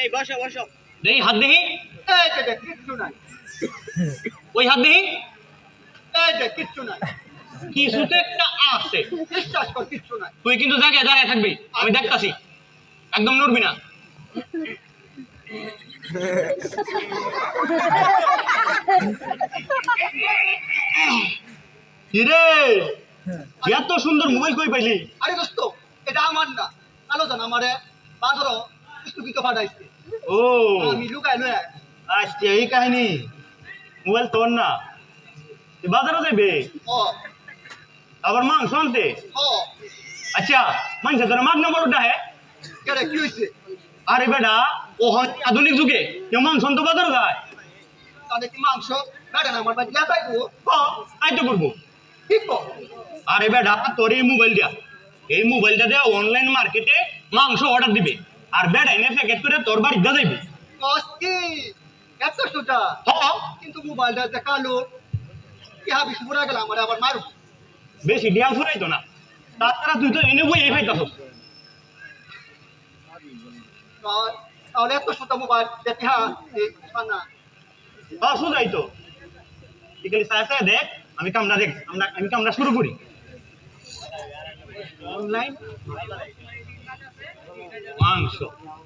এই বসো বসো। দেখি হাত দেখি এই দেখ, কিচ্ছু নাই। ওই হাত দেখি এই যে কিচ্ছু নাই। কিছুতে একটা আছে বিশ্বাস কর কিচ্ছু নাই। তুই কিন্তু জায়গায় দাঁড়ায় থাকবি আমি দেখতাছি। একদম নড়বি না। এত সুন্দর মোবাইল কই পাইলি? আরে দোস্ত এটা আমার না। আলো জান আমারে বাজারও স্থগিত পাঠাইছে। ও। লুকাই লয়ে আজকে এই কাহিনী মোবাইল তোর না। তুই বাজারে যাবে আবার মাংস আনতে? আচ্ছা মাংস তোর মাগ নম্বর ওটা হ্যাঁ কি হইছে? আরে বেটা ও আধুনিক যুগে কেউ মাংস আনতে বাজারে যায়। তাহলে কি মাংস? বেড়ে আমার বাড়ি করব আরে বেটা তোর এই মোবাইল দিয়া এই মোবাইলটা দিয়ে অনলাইন মার্কেটে মাংস অর্ডার দিবে। আর বেটা এনে প্যাকেট করে তোর বাড়ি দিয়ে যাইবে। কস কি? এত সোজা। হ। কিন্তু মোবাইলটা দেখাল। কি হাবিস পুরা গেল আমার আবার মারু বেশি ডিয়া ফুরাইতো না। তাছাড়া তুই তো এনে বই এই পাইতাছ তাহলে এত সোজা মোবাইল দেখি হ্যাঁ? না। হ্যাঁ সোজাই তো বিকেলে সাড়ে সাড়ে দেখ আমি কামরা দেখ আমরা আমি কামরা শুরু করি। অনলাইন মাংস।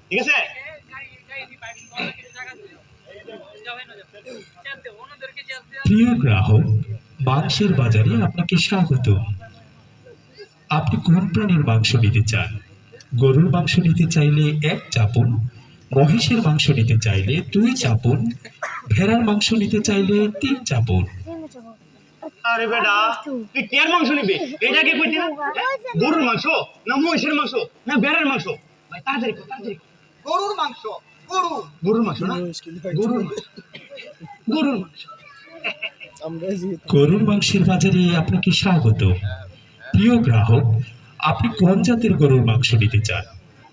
ঠিক আছে? প্রিয় গ্রাহক মাংসের বাজারে আপনাকে স্বাগত। আপনি কোন প্রাণীর মাংস নিতে চান? গরুর মাংস নিতে চাইলে এক চাপুন, মহিষের মাংস নিতে চাইলে দুই চাপুন, ভেড়ার মাংস নিতে চাইলে তিন চাপুন। আরে বেটা, তুই কেয়ার মাংস নিবি? এটা কি কইতি না? গরুর মাংস না মহিষের মাংস না ভেড়ার মাংস? ভাই তাড়াতাড়ি তাড়াতাড়ি গরুর মাংস গরু গরুর মাংস না? গরুর গরুর মাংস। গরুর মাংসের বাজারে আপনাকে স্বাগত। প্রিয় গ্রাহক আপনি কোন জাতের গরুর মাংস নিতে চান?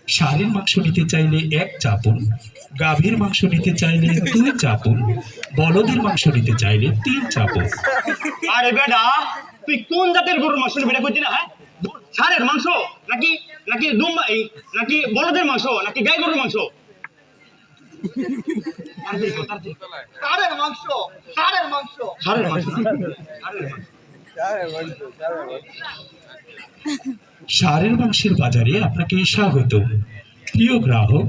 ষাঁড়ের মাংস নিতে চাইলে এক চাপুন গাভীর মাংস নিতে চাইলে দুই চাপুন বলদের মাংস নিতে চাইলে তিন চাপুন। আরে বেটা তুই কোন জাতের গরুর মাংস কইতি না হ্যাঁ? ষাঁড়ের মাংস নাকি নাকি দুম্বা এই নাকি বলদের মাংস নাকি গাই গরুর মাংস। ষাঁড়ের মাংস ষাঁড়ের মাংস। ষাঁড়ের মাংস ষাঁড়ের মাংসের বাজারে আপনাকে স্বাগত। প্রিয় গ্রাহক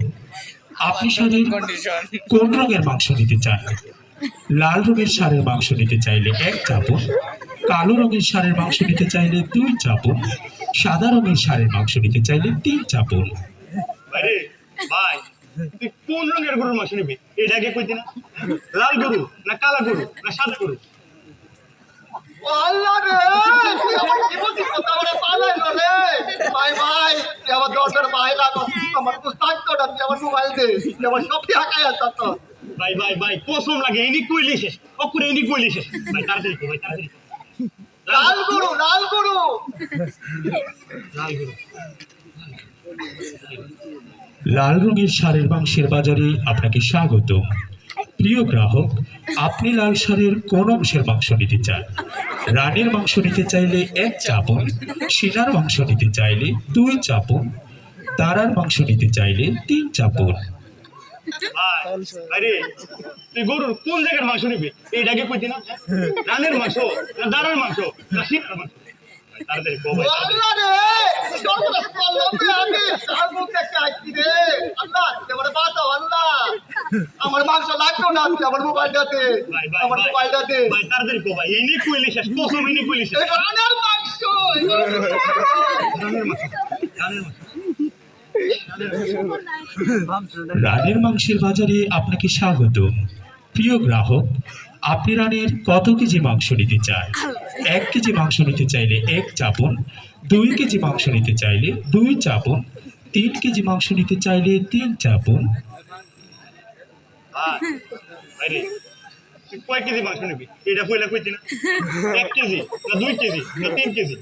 আপনি ষাঁড়ের কোন রঙের মাংস নিতে চান? লাল রঙের ষাঁড়ের মাংস নিতে চাইলে এক চাপুন কালো রঙের ষাঁড়ের মাংস নিতে চাইলে দুই চাপুন সাদা রঙের ষাঁড়ের মাংস নিতে চাইলে তিন চাপুন। আরে ভাই তুই কোন রঙের গরুর মাংস নিবি? এটাকে কইতি না লাল গরু না কালা গরু না সাদা গরু? আল্লাহ রে! তুই আমার রে! ভাই ভাই তুই আমার দরজার বাইরে লাগো আমার তো তুই আমার মোবাইল দে। তুই আমার সব হাঁকাই আসা তো ভাই ভাই ভাই কসম লাগে এনি কইলি শেষ। অকুরে এনি কইলি শেষ। ভাই তাড়াতাড়ি ভাই তাড়াতাড়ি। লাল গরু লাল গরু। লাল রঙের সারের মাংসের বাজারে আপনাকে স্বাগত। প্রিয় গ্রাহক, আপনি লাল সারের কোন অংশের মাংস নিতে চান? রানের মাংস নিতে চাইলে এক চাপন, সিনার মাংস নিতে চাইলে দুই চাপন, তারার মাংস নিতে চাইলে তিন চাপুন। আরে তুই গরুর কোন জায়গার মাংস নিবি? এইটাকে কইতি না রানের মাংস না দাঁড়ার মাংস না সিনার মাংস। তাড়াতাড়ি ভাই। আমার মাংস লাগতো না আমার মোবাইলটা দে ভাই ভাই আমার ভাই মোবাইলটা দে ভাই তাড়াতাড়ি ভাই এনি কইলি শেষ কইলি শেষ। এই রানের মাংস। রানের মাংস রানের মাংস। রানের মাংসের বাজারে আপনাকে স্বাগত। প্রিয় গ্রাহক আপনি রানের কত কেজি মাংস নিতে চান এক কেজি মাংস নিতে চাইলে এক চাপুন দুই কেজি মাংস নিতে চাইলে দুই চাপুন তিন কেজি মাংস নিতে চাইলে তিন চাপুন। কয় কেজি মাংস নিবি? এটা কইতি না। এক কেজি না দুই কেজি না তিন কেজি?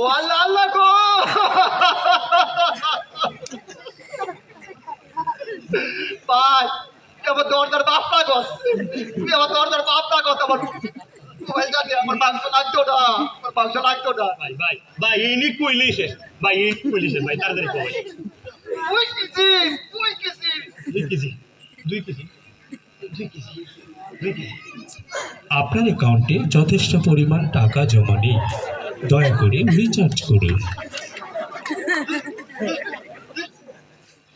ও আল্লাহ আল্লাহ গো ভাই তুই আমার দরজার বাপটা তুই আমার দরজার বাপটা গস আমার আমার মাংস লাগতো না আমার মাংস লাগতো না। ভাই ভাই ভাই এনি কইলি শেষ। ভাই এনি কইলি শেষ ভাই তাড়াতাড়ি কর ভাই। তুই কিছি তুই দুই কেজি দুই কেজি দুই কেজি দুই কেজি। আপনার অ্যাকাউন্টে যথেষ্ট পরিমাণ টাকা জমা নেই। দয়া করে রিচার্জ করুন।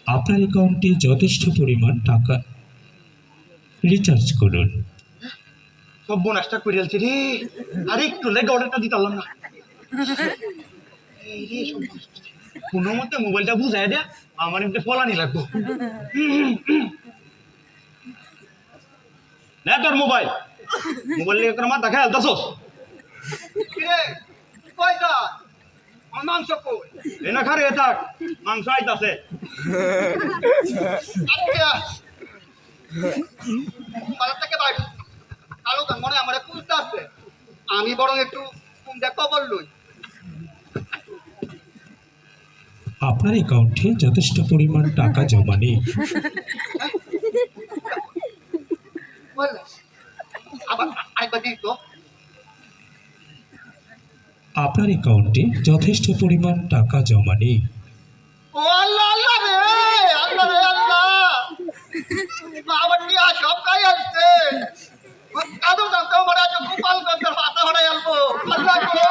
আপনার অ্যাকাউন্টে যথেষ্ট পরিমাণ টাকা রিচার্জ করুন। সব বোনাসটা করে আলছি রে। আরে একটু লেগে অর্ডারটা দিতে পারলাম না। এই কোনো মতে মোবাইলটা বুঝাই দেয়া আমার এমনি ফলানি লাগবো। না তোর মোবাইল মোবাইল নিয়ে কোনো মাথা খেয়াল দাসোস মাংস কই? এনা খারে থাক। মাংস আইতাছে। থেকে বাইরে। কালো তো মনে আমার খুঁজতে আসছে আমি বরং একটু কোনটা কবর লই। আপনার অ্যাকাউন্টে যথেষ্ট পরিমাণ টাকা জমা নেই। আপনার অ্যাকাউন্টে যথেষ্ট পরিমাণ টাকা জমা নেই। ও আল্লাহ রে আল্লাহ নিয়ে সব কাই আসছে। কাদো জানতে মনে আছে গোপালগঞ্জের মাথা হড়াই আলবো আল্লাহ গো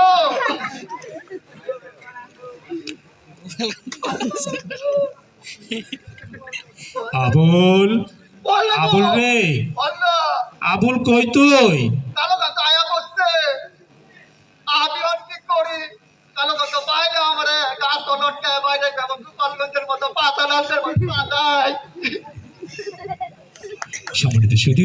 আবুল। আবুল রে। আবুল কই তুই? কালো কাকা আয়া করছে আমি আর কি করি? কালো কাকা বাইরে আমারে। গাছ তো লটকায় বাইরে গোপালগঞ্জের মতো পাতা ডালছে পাতায় সম্মানিত সুদী